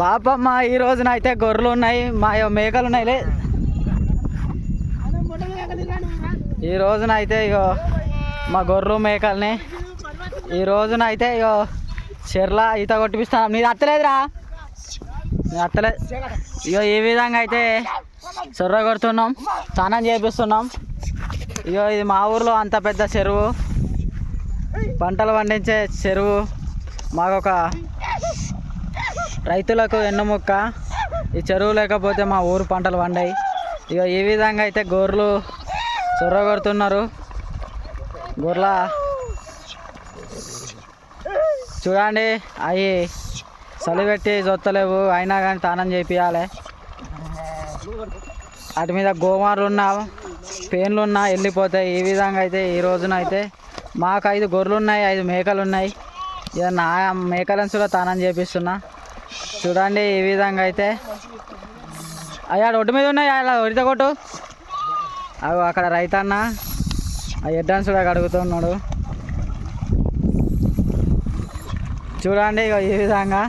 బాపమ్మ ఈ రోజున అయితే గొర్రెలు ఉన్నాయి మా మేకలు ఉన్నాయి ఈ రోజున అయితే ఇగో మా గొర్రెలు మేకల్ని ఈ రోజున అయితే ఇగో చెర్ల ఈత కొట్టిపిస్తాను నీది అత్తలేదురా? నీ అత్తలేదు ఇగో ఈ విధంగా అయితే చెర్ర కొడుతున్నాం స్నానం చేపిస్తున్నాం. ఇగో ఇది మా ఊర్లో అంత పెద్ద చెరువు. పంటలు పండించే చెరువు. మాకొక రైతులకు ఎన్నుముక్క ఈ చెరువు లేకపోతే మా ఊరు పంటలు పండాయి ఇక ఈ విధంగా అయితే గొర్రెలు చొర్ర కొడుతున్నారు. గొర్రెల చూడండి అవి చలిపెట్టి జొత్తలేవు అయినా కానీ తానం చేపియాలి. వాటి మీద గోమార్లు ఉన్నా పేన్లు ఉన్నా వెళ్ళిపోతాయి. ఈ విధంగా అయితే ఈ రోజున అయితే మాకు ఐదు గొర్రెలు ఉన్నాయి ఐదు మేకలు ఉన్నాయి. ఇక నా మేకలను కూడా స్నానం చేపిస్తున్నా. చూడండి ఈ విధంగా అయితే. అయ్యా రోడ్డు మీద ఉన్నాయి. అలా ఒడిత కొట్టు. అవి అక్కడ రైతన్న. ఆ ఎడ్డాన్స్ కూడా కడుగుతున్నాడు. చూడండి ఇగో ఈ విధంగా.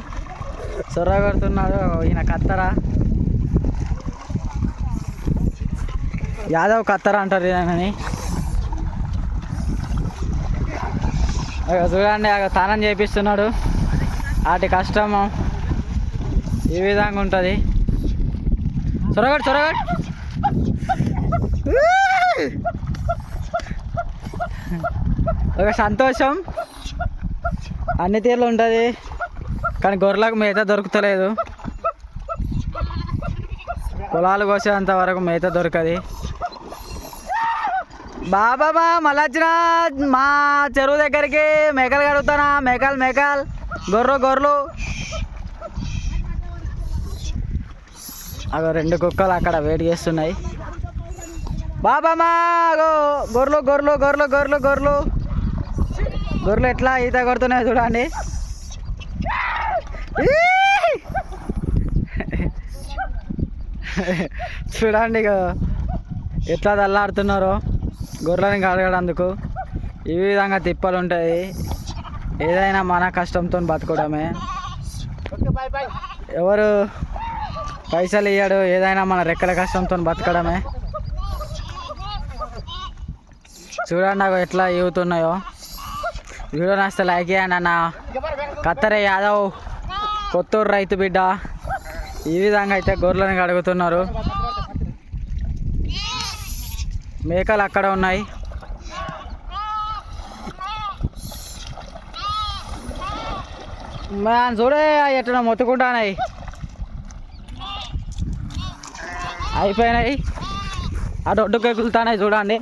సొర్ర కొడుతున్నాడు. ఈయన కత్తర. యాదవ్ కత్తర అంటారు ఈయనని. చూడండి. అక్కడ స్నానం చేపిస్తున్నాడు. వాటి కష్టము. ఈ విధంగా ఉంటుంది? చొరగడు చొరగడు ఒక సంతోషం. అన్ని తీర్లు ఉంటుంది కానీ గొర్రెలకు మేత దొరుకుతలేదు. పొలాలు కోసేంత వరకు మేత దొరకది. బాబా బా మా చెరువు దగ్గరికి మేకలు కడుగుతానా? మేకలు మేకలు. గొర్రెలు గొర్రెలు. అగో రెండు కుక్కలు అక్కడ వెయిట్ చేస్తున్నాయి. బాబామా అగో గొర్రెలు గొర్రెలు గొర్రెలు గొర్రెలు గొర్రెలు. గొర్రెలు ఎట్లా ఈత కొడుతున్నాయి చూడండి! చూడండి ఎట్లా తల్లాడుతున్నారో గొర్రెలని కడగడందుకు. ఈ విధంగా తిప్పలు ఉంటాయి. ఏదైనా మన కష్టంతో బతకడమే. ఎవరు పైసలు ఇయ్యాడు ఏదైనా మన రెక్కల కష్టంతో బతకడమే. చూడండి నాకు ఎట్లా ఇవ్వుతున్నాయో వీడియో నచ్చితే లైక్ చేయండి అన్న. కత్తరే యాదవ్ కొత్తూరు రైతు బిడ్డ. ఈ విధంగా అయితే గొర్రెలను కడుగుతున్నారు. మేకలు అక్కడ ఉన్నాయి. మ్యాన్ చూడే ఎట్లా మొత్తుకుంటానాయి అయిపోయినాయి. అటు ఒడ్డుకు ఎక్కుతానాయి చూడండి.